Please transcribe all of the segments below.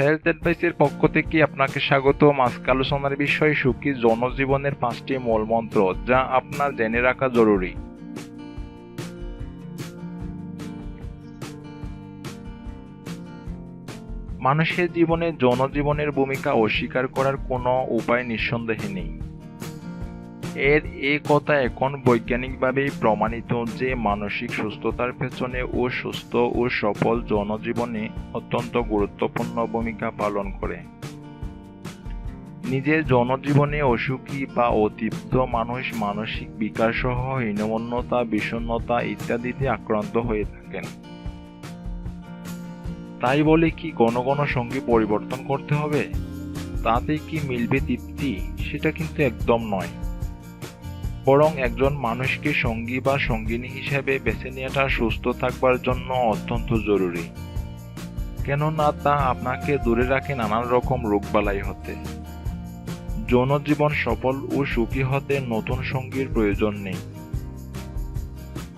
Health অ্যাডভাইসের পক্ষ থেকে আপনাকে স্বাগত আজকে আলোচনার বিষয় সুখী জনজীবনের পাঁচটি মূল মন্ত্র যা আপনার জেনে রাখা জরুরি। মানুষের জীবনে জনজীবনের ভূমিকা অস্বীকার করার কোনো উপায় নিঃসন্দেহে নেই। এর এ কথা এখন বৈজ্ঞানিকভাবেই প্রমাণিত যে মানসিক সুস্থতার পেছনে ও সুস্থ ও সফল জনজীবনে অত্যন্ত গুরুত্বপূর্ণ ভূমিকা পালন করে। নিজের জনজীবনে অসুখী বা অতৃপ্ত মানুষ মানসিক বিকার সহ হীনমন্যতা, বিষণ্ণতা ইত্যাদিতে আক্রান্ত হয়ে থাকেন। তাই বলে কি কোনো কোনো সঙ্গী পরিবর্তন করতে হবে? তাতে কি মিলবে তৃপ্তি? সেটা কিন্তু একদম নয়। বরং একজন মানুষকে সঙ্গী বা সঙ্গিনী হিসেবে বেছে নেওয়াটা সুস্থ থাকবার জন্য অত্যন্ত জরুরি। কেননা তা আপনাকে দূরে রাখে নানান রকম রোগবালাই হতে। জনজীবন সফল ও সুখী হতে নতুন সঙ্গীর প্রয়োজন নেই।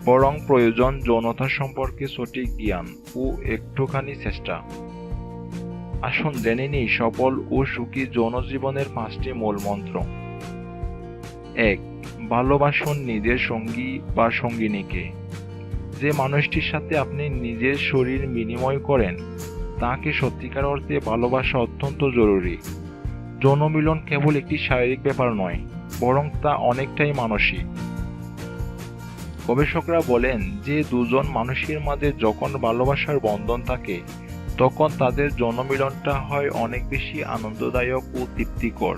বরং প্রয়োজন যৌনতা সম্পর্কে সঠিক জ্ঞান ও একটুখানি চেষ্টা। আসুন জেনে নিই, সফল ও সুখী জনজীবনের পাঁচটি মূল মন্ত্র এক ভালোবাসুন নিজের সঙ্গী বা সঙ্গিনীকে। যে মানুষটির সাথে আপনি নিজের শরীর বিনিময় করেন, তাকে সত্যিকার অর্থে ভালোবাসা অত্যন্ত জরুরি। যৌনমিলন কেবল একটি শারীরিক ব্যাপার নয়, বরং তা অনেকটাই মানসিক। গবেষকরা বলেন যে দুজন মানুষের মাঝে যখন ভালোবাসার বন্ধন থাকে, তখন তাদের জনমিলনটা হয় অনেক বেশি আনন্দদায়ক ও তৃপ্তিকর।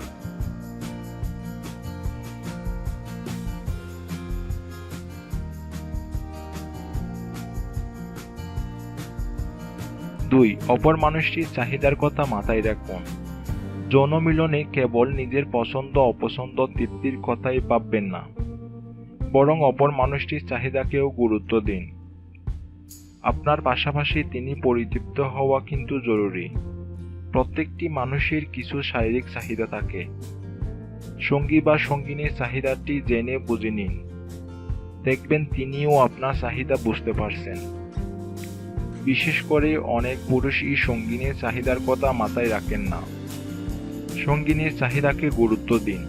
দুই, অপর মানুষটির চাহিদার কথা মাথায় রাখুন। যৌন মিলনে কেবল নিজের পছন্দ, অপছন্দ, তৃপ্তির কথাই ভাববেন না। বরং অপর মানুষটির চাহিদাকেও গুরুত্ব দিন। আপনার পাশাপাশি তিনি পরিতৃপ্ত হওয়া কিন্তু জরুরি। প্রত্যেকটি মানুষের কিছু শারীরিক চাহিদা থাকে। সঙ্গী বা সঙ্গিনীর চাহিদাটি জেনে বুঝে নিন। দেখবেন তিনিও আপনার চাহিদা বুঝতে পারছেন। বিশেষ করে অনেক পুরুষই সঙ্গিনীর চাহিদার কথা মাথায় রাখেন না। সঙ্গিনীর চাহিদাকে গুরুত্ব দিন।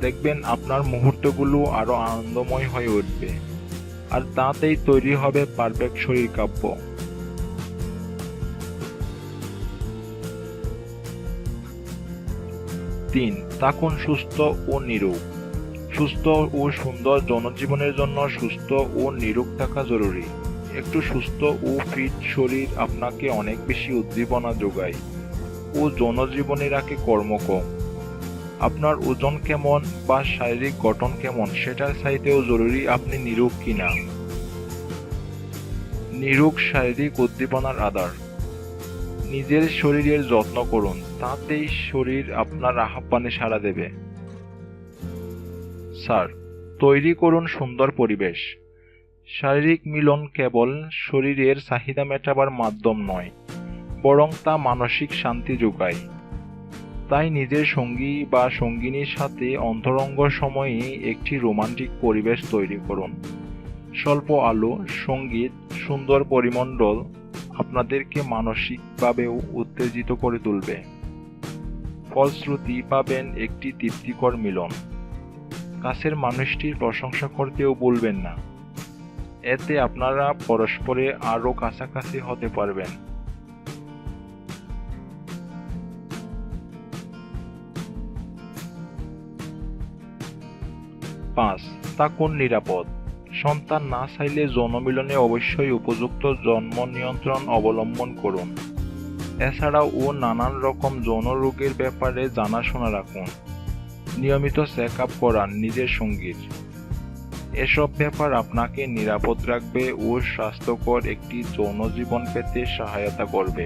দেখবেন আপনার মুহূর্তগুলো আরও আনন্দময় হয়ে উঠবে। আর তাতেই তৈরি হবে পারফেক্ট শরীর কাব্য। তিন, থাকুন সুস্থ ও নিরোগ। সুস্থ ও সুন্দর জনজীবনের জন্য সুস্থ ও নিরোগ থাকা জরুরি। একটু সুস্থ ও ফিট শরীর আপনাকে অনেক বেশি উদ্দীপনা যোগায়। ও জনজীবনে রাখে কর্মকম আপনার ওজন কেমন বা শারীরিক গঠন কেমন সেটার চাইতেও জরুরি আপনি নিরোগ কিনা। নিরোগ শারীরিক উদ্দীপনার আধার। নিজের শরীরের যত্ন করুন, তাতেই শরীর আপনার আহ্বানে সাড়া দেবে। স্যার, তৈরি করুন সুন্দর পরিবেশ। শারীরিক মিলন কেবল শরীরের চাহিদা মেটাবার মাধ্যম নয়, বরং তা মানসিক শান্তি যোগায়। তাই নিজের সঙ্গী বা সঙ্গিনীর সাথে অন্তরঙ্গ সময়ে একটি রোমান্টিক পরিবেশ তৈরি করুন। স্বল্প আলো, সংগীত, সুন্দর পরিমণ্ডল আপনাদেরকে মানসিকভাবেও উত্তেজিত করে তুলবে। ফলশ্রুতি পাবেন একটি তৃপ্তিকর মিলন। কাছের মানুষটির প্রশংসা করতেও বলবেন না। এতে আপনারা পরস্পরে আরও কাছাকাছি হতে পারবেন। পাঁচ তা কোন নিরাপদ। সন্তান না চাইলে জনমিলনে অবশ্যই উপযুক্ত জন্ম নিয়ন্ত্রণ অবলম্বন করুন। এছাড়াও ও নানান রকম যৌন রোগের ব্যাপারে জানাশোনা রাখুন। নিয়মিত চেক আপ করান নিজের সঙ্গীর। এসব ব্যাপার আপনাকে নিরাপদ রাখবে ও স্বাস্থ্যকর একটি যৌন জীবন পেতে সহায়তা করবে।